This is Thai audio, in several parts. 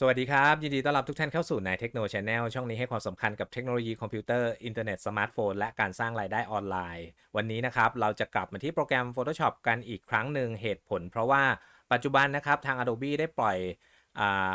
สวัสดีครับ ยินดีต้อนรับทุกท่านเข้าสู่นายเทคโนโลยีแนลช่องนี้ให้ความสำคัญกับเทคโนโลยีคอมพิวเตอร์ อินเทอร์เน็ต สมาร์ทโฟน และการสร้างรายได้ออนไลน์ วันนี้นะครับ เราจะกลับมาที่โปรแกรม Photoshop กันอีกครั้งหนึ่งเหตุผล เพราะว่าปัจจุบันนะครับ ทาง Adobe ได้ปล่อยอ่า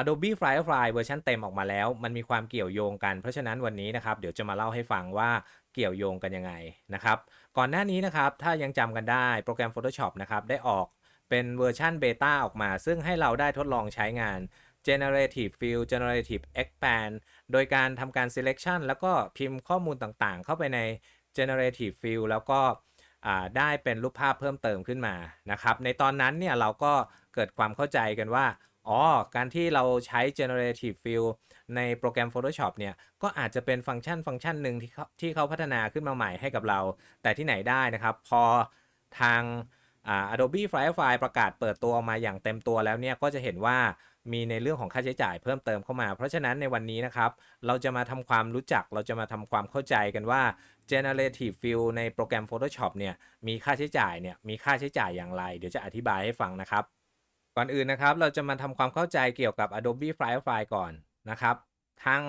Adobe Firefly เวอร์ชันเต็มออกมาแล้ว มันมีความเกี่ยวโยงกันเพราะฉะนั้นวันนี้นะครับ เดี๋ยวจะมาเล่าให้ฟังว่าเกี่ยวโยงกันยังไงนะครับ ก่อนหน้านี้นะครับ ถ้ายังจำกันได้โปรแกรม Photoshop นะครับได้ออก เป็นเวอร์ชันเบต้าออกมา ซึ่งให้เราได้ทดลองใช้งาน generative fill generative expand โดยการทำการ selection แล้วก็พิมพ์ข้อมูลต่างๆ เข้าไปใน generative fill แล้วก็ได้เป็นรูปภาพเพิ่มเติมขึ้นมานะครับ ในตอนนั้นเนี่ยเราก็เกิดความเข้าใจกันว่า อ๋อ การที่เราใช้ generative fill ในโปรแกรม Photoshop เนี่ย ก็อาจจะเป็นฟังก์ชันฟังก์ชันหนึ่งที่เขาที่เขาพัฒนาขึ้นมาใหม่ให้กับเรา แต่ที่ไหนได้นะครับ พอทาง Adobe Firefly ประกาศเปิดตัวมาอย่างเต็มตัวแล้วเนี่ยก็จะเห็นว่ามีในเรื่องของค่าใช้จ่ายเพิ่มเติมเข้ามา เพราะฉะนั้นในวันนี้นะครับ เราจะมาทำความรู้จัก เราจะมาทำความเข้าใจกันว่า generative fill ในโปรแกรม Photoshop เนี่ยมีค่าใช้จ่ายเนี่ยมีค่าใช้จ่ายอย่างไร เดี๋ยวจะอธิบายให้ฟังนะครับ ก่อนอื่นนะครับ เราจะมาทำความเข้าใจเกี่ยวกับ Adobe Firefly ก่อนนะครับ ทาง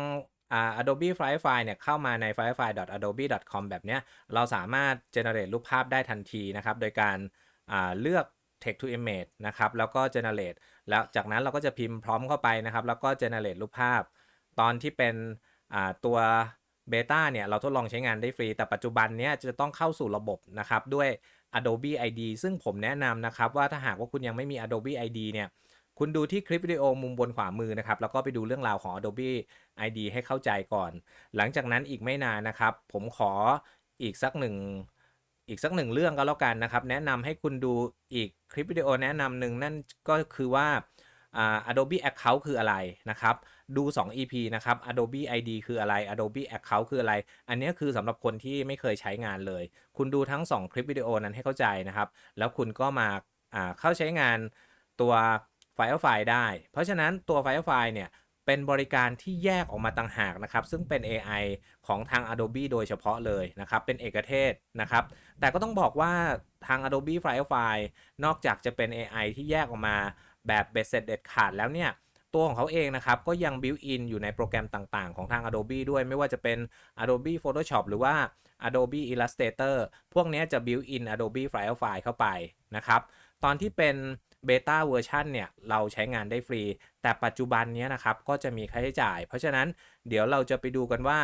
อ่า Adobe Firefly เนี่ยเข้ามาใน firefly.adobe.com แบบเนี้ยเราสามารถ generate รูปภาพได้ทันทีนะครับ โดยการ เลือก text to image นะครับ แล้วก็ generate แล้วจากนั้นเราก็จะพิมพ์พร้อมเข้าไปนะครับ แล้วก็ generate รูปภาพ ตอนที่เป็นตัวเบต้าเนี่ยเราทดลองใช้งานได้ฟรี แต่ปัจจุบันเนี้ยจะต้องเข้าสู่ระบบนะครับ ด้วย Adobe ID ซึ่งผมแนะนำนะครับ ว่าถ้าหากว่าคุณยังไม่มี Adobe ID เนี่ยคุณดูที่คลิปวิดีโอมุมบนขวามือนะครับ แล้วก็ไปดูเรื่องราวของ Adobe ID ให้เข้าใจก่อน หลังจากนั้นอีกไม่นานนะครับ ผมขออีกสักหนึ่ง อีกสักหนึ่งเรื่องก็แล้วกันนะครับ แนะนำให้คุณดูอีกคลิปวิดีโอแนะนำหนึ่งนั่นก็คือว่า Adobe Account คืออะไรนะครับ ดู 2 EP นะครับ Adobe ID คืออะไร Adobe Account คืออะไร อันนี้คือสำหรับคนที่ไม่เคยใช้งานเลย คุณดูทั้ง 2 คลิปวิดีโอนั้นให้เข้าใจนะครับ แล้วคุณก็มาาเข้าใช้งานตัว Firefly ได้ เพราะฉะนั้นตัว Firefly เนี่ย เป็นบริการที่แยกออกมาต่างหากนะครับ ซึ่งเป็น AI ของทาง Adobe โดยเฉพาะเลยนะครับ เป็นเอกเทศนะครับ แต่ก็ต้องบอกว่าทาง Adobe Firefly นอกจากจะเป็น AI ที่แยกออกมาแบบเบ็ดเสร็จเด็ดขาดแล้วเนี่ย ตัวของเขาเองนะครับ ก็ยัง built in อยู่ในโปรแกรมต่างๆ ของทาง Adobe ด้วยไม่ว่าจะเป็น Adobe Photoshop หรือว่า Adobe Illustrator พวกนี้จะ built in Adobe Firefly เข้าไปนะครับ ตอนที่เป็น เบต้าเวอร์ชันเนี่ยเราใช้งานได้ฟรี แต่ปัจจุบันนี้นะครับก็จะมีค่าใช้จ่าย เพราะฉะนั้นเดี๋ยวเราจะไปดูกันว่า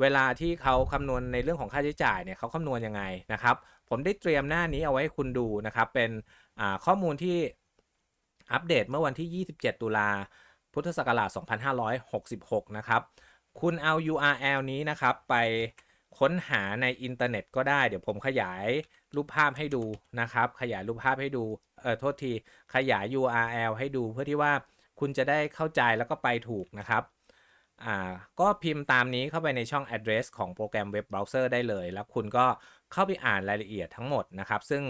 เวลาที่เขาคำนวณในเรื่องของค่าใช้จ่ายเนี่ยเขาคำนวณยังไงนะครับ ผมได้เตรียมหน้านี้เอาไว้ให้คุณดูนะครับ เป็นข้อมูลที่อัปเดตเมื่อวันที่ 27 ตุลาพุทธศักราช 2566 นะครับ คุณเอา URL นี้นะครับไปค้นหาในอินเทอร์เน็ตก็ได้ เดี๋ยวผมขยาย รูปภาพให้ดูนะครับ ขยายรูปภาพให้ดู เออโทษที ขยาย URL ให้ดูเพื่อที่ว่าคุณจะได้เข้าใจแล้วก็ไปถูกนะครับอ่าก็พิมพ์ตามนี้เข้าไปในช่อง address ของโปรแกรมเว็บเบราว์เซอร์ได้เลย แล้วคุณก็เข้าไปอ่านรายละเอียดทั้งหมดนะครับ ซึ่ง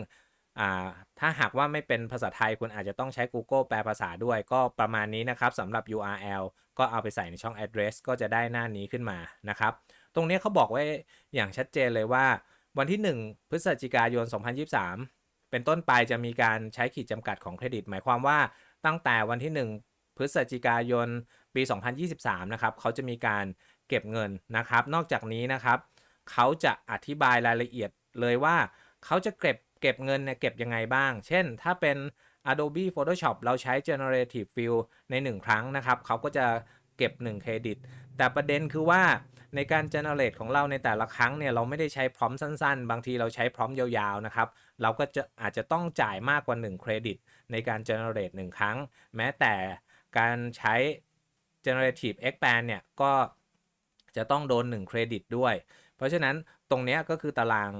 อ่าถ้าหากว่าไม่เป็นภาษาไทยคุณอาจจะต้องใช้ Google แปลภาษาด้วยก็ประมาณนี้นะครับสำหรับ URL ก็เอาไปใส่ในช่อง address ก็จะได้หน้านี้ขึ้นมานะครับ ตรงนี้เขาบอกไว้อย่างชัดเจนเลยว่า วันที่ 1 พฤศจิกายน 2023 เป็นต้นไปจะมีการใช้ขีดจำกัดของเครดิต หมายความว่าตั้งแต่วันที่ 1 พฤศจิกายนปี 2023 นะครับ เขาจะมีการเก็บเงินนะครับ นอกจากนี้นะครับ เขาจะอธิบายรายละเอียดเลยว่า เขาจะเก็บเก็บเงินเนี่ยเก็บยังไงบ้าง เช่น ถ้าเป็น Adobe Photoshop เราใช้ Generative Fill ใน 1 ครั้งนะครับ เขาก็จะเก็บ 1 เครดิต แต่ประเด็นคือว่า ในการ generate ของเราในแต่ละครั้งเนี่ยเราไม่ได้ใช้พร้อมสั้นๆ บางทีเราใช้พร้อมยาวๆนะครับเราก็จะอาจจะต้องจ่ายมากกว่า1เครดิตในการ generate 1 ครั้ง แม้แต่การใช้ generative expand เนี่ยก็จะต้องโดน1เครดิตด้วย เพราะฉะนั้นตรงนี้ก็คือตาราง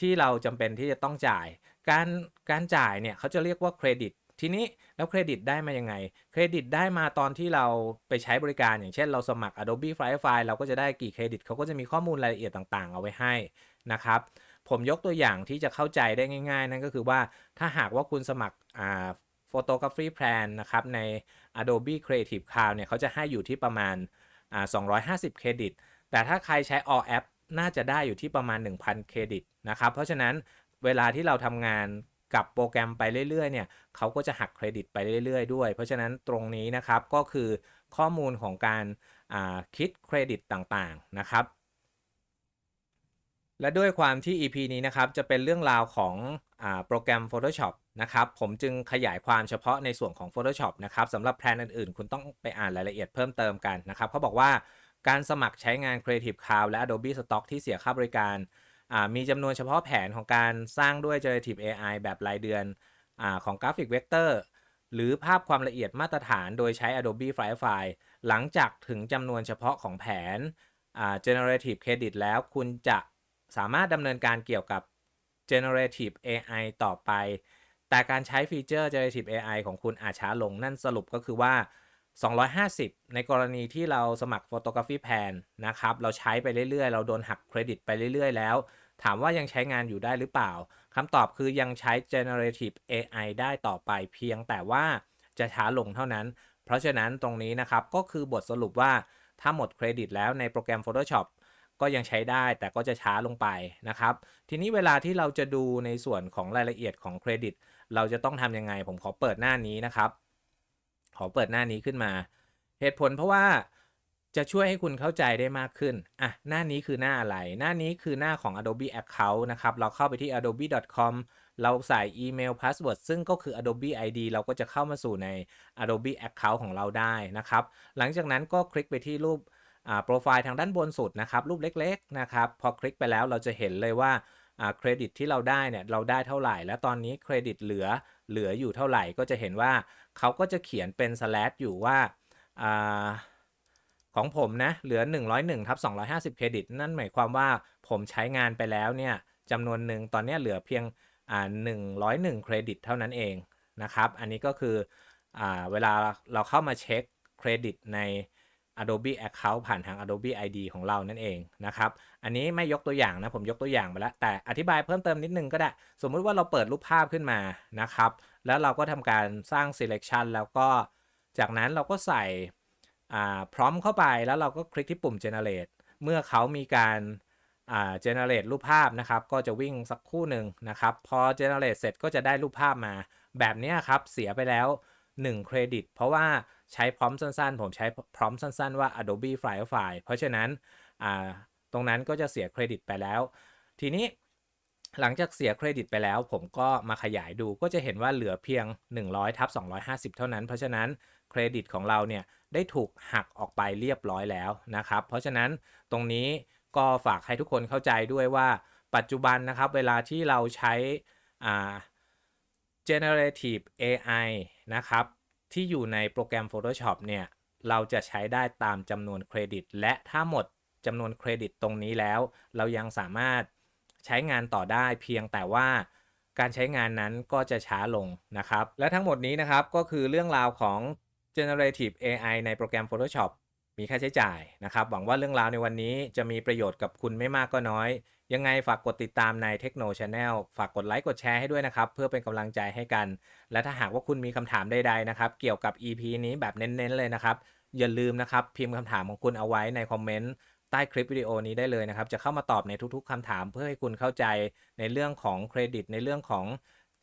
ที่เราจำเป็นที่จะต้องจ่าย การการจ่ายเนี่ยเขาจะเรียกว่าเครดิต ทีนี้แล้วเครดิตได้มายังไง เครดิตได้มาตอนที่เราไปใช้บริการอย่างเช่นเราสมัคร Adobe Firefly เราก็จะได้กี่เครดิตเขาก็จะมีข้อมูลรายละเอียดต่างๆ เอาไว้ให้นะครับผมยกตัวอย่างที่จะเข้าใจได้ง่าย ๆ นั่นก็คือว่าถ้าหากว่าคุณสมัครอ่า Photography Plan นะครับใน Adobe Creative Cloud เนี่ยเขาจะให้อยู่ที่ประมาณอ่า250 เครดิต แต่ถ้าใครใช้ All App น่าจะได้อยู่ที่ประมาณ 1,000 เครดิตนะครับ เพราะฉะนั้นเวลาที่เราทำงาน กับโปรแกรมไปเรื่อยๆเนี่ยเขาก็จะหักเครดิตไปเรื่อยๆด้วย เพราะฉะนั้นตรงนี้นะครับก็คือข้อมูลของการาคิดเครดิตต่างๆนะครับ และด้วยความที่ EP นี้นะครับจะเป็นเรื่องราวของอโปรแกรม Photoshop นะครับผมจึงขยายความเฉพาะในส่วนของ Photoshop นะครับสำหรับแพลนอื่นๆ คุณต้องไปอ่านรายละเอียดเพิ่มเติมกันนะครับเขาบอกว่าการสมัครใช้งาน Creative Cloud และ Adobe Stock ที่เสียค่าบริการ อ่ามีจำนวนเฉพาะแผนของการสร้างด้วย Generative AI แบบรายเดือนอาของกราฟิกเวกเตอร์หรือภาพความละเอียดมาตรฐานโดยใช้ Adobe Firefly หลังจากถึงจำนวนเฉพาะของแผนอ่า Generative Credit แล้วคุณจะสามารถดำเนินการเกี่ยวกับ Generative AI ต่อไป แต่การใช้ฟีเจอร์ Generative AI ของคุณอาจช้าลงนั่นสรุปก็คือว่า 250 ในกรณีที่เราสมัคร Photography Plan นะครับ เราใช้ไปเรื่อยๆ เราโดนหักเครดิตไปเรื่อยๆ แล้ว ถามว่ายังใช้งานอยู่ได้หรือเปล่าคำตอบคือยังใช้ Generative AI ได้ต่อไปเพียงแต่ว่าจะช้าลงเท่านั้น เพราะฉะนั้นตรงนี้นะครับ ก็คือบทสรุปว่าถ้าหมดเครดิตแล้วในโปรแกรม Photoshop ก็ยังใช้ได้แต่ก็จะช้าลงไปนะครับ ทีนี้เวลาที่เราจะดูในส่วนของรายละเอียดของเครดิต เราจะต้องทำยังไง ผมขอเปิดหน้านี้นะครับ ขอเปิดหน้านี้ขึ้นมา เหตุผลเพราะว่าจะช่วยให้คุณเข้าใจได้มากขึ้น อะ หน้านี้คือหน้าอะไร หน้านี้คือหน้าของ Adobe Account นะครับ เราเข้าไปที่ adobe.com เราใส่อีเมล password ซึ่งก็คือ Adobe ID เราก็จะเข้ามาสู่ใน Adobe Account ของเราได้นะครับ หลังจากนั้นก็คลิกไปที่รูปโปรไฟล์ทางด้านบนสุดนะครับ รูปเล็ก ๆ นะครับ พอคลิกไปแล้วเราจะเห็นเลยว่า เครดิตที่เราได้เนี่ยเราได้เท่าไหร่ และตอนนี้เครดิตเหลือเหลืออยู่เท่าไหร่ก็จะเห็นว่าเขาก็จะเขียนเป็นสแลชอยู่ว่าอของผมนะเหลือ 101ทับ250 เครดิต นั่นหมายความว่าผมใช้งานไปแล้วเนี่ยจำนวนหนึ่งตอนนี้เหลือเพียงอ่า101 เครดิตเท่านั้นเองนะครับ อันนี้ก็คืออเวลาเราเข้ามาเช็คเครดิตใน Adobe Account ผ่านทาง Adobe ID ของเรานั่นเองนะครับ อันนี้ไม่ยกตัวอย่างนะ ผมยกตัวอย่างไปแล้ว แต่อธิบายเพิ่มเติมนิดนึงก็ได้ สมมุติว่าเราเปิดรูปภาพขึ้นมานะครับ แล้วเราก็ทำการสร้าง selection แล้วก็จากนั้นเราก็ใส่พร้อมเข้าไปแล้วเราก็คลิกที่ปุ่ม generate เมื่อเขามีการ generate รูปภาพนะครับ ก็จะวิ่งสักคู่หนึ่งนะครับ พอ generate เสร็จก็จะได้รูปภาพมา แบบนี้ครับ เสียไปแล้ว 1 เครดิต เพราะว่าใช้พร้อมสั้นๆ ผมใช้พร้อมสั้นๆ ว่า Adobe Firefly เพราะฉะนั้นตรงนั้นก็จะเสียเครดิตไปแล้ว ทีนี้หลังจากเสียเครดิตไปแล้ว ผมก็มาขยายดูก็จะเห็นว่าเหลือเพียง 100ทับ250 เท่านั้น เพราะฉะนั้นเครดิตของเราเนี่ยได้ถูกหักออกไปเรียบร้อยแล้วนะครับ เพราะฉะนั้นตรงนี้ก็ฝากให้ทุกคนเข้าใจด้วยว่าปัจจุบันนะครับ เวลาที่เราใช้ generative AI นะครับ ที่อยู่ในโปรแกรม Photoshop เนี่ย เราจะใช้ได้ตามจำนวนเครดิต และถ้าหมดจำนวนเครดิตตรงนี้แล้ว เรายังสามารถใช้งานต่อได้เพียงแต่ว่าการใช้งานนั้นก็จะช้าลงนะครับ และทั้งหมดนี้นะครับก็คือเรื่องราวของ generative AI ในโปรแกรม Photoshop มีค่าใช้จ่ายนะครับ หวังว่าเรื่องราวในวันนี้จะมีประโยชน์กับคุณไม่มากก็น้อย ยังไงฝากกดติดตามใน Techno Channel ฝากกดไลค์กดแชร์ให้ด้วยนะครับ เพื่อเป็นกำลังใจให้กัน และถ้าหากว่าคุณมีคำถามใดๆนะครับ เกี่ยวกับ EP นี้แบบเน้นๆเลยนะครับ อย่าลืมนะครับ พิมพ์คำถามของคุณเอาไว้ในคอมเมนต์ใต้คลิปวิดีโอนี้ได้เลยนะครับ จะเข้ามาตอบในทุกๆคำถามเพื่อให้คุณเข้าใจในเรื่องของเครดิต ในเรื่องของ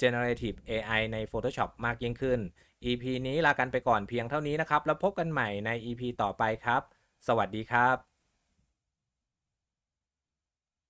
generative AI ใน Photoshop มากยิ่งขึ้น EP นี้ลากันไปก่อนเพียงเท่านี้นะครับ แล้วพบกันใหม่ใน EP ต่อไปครับ สวัสดีครับ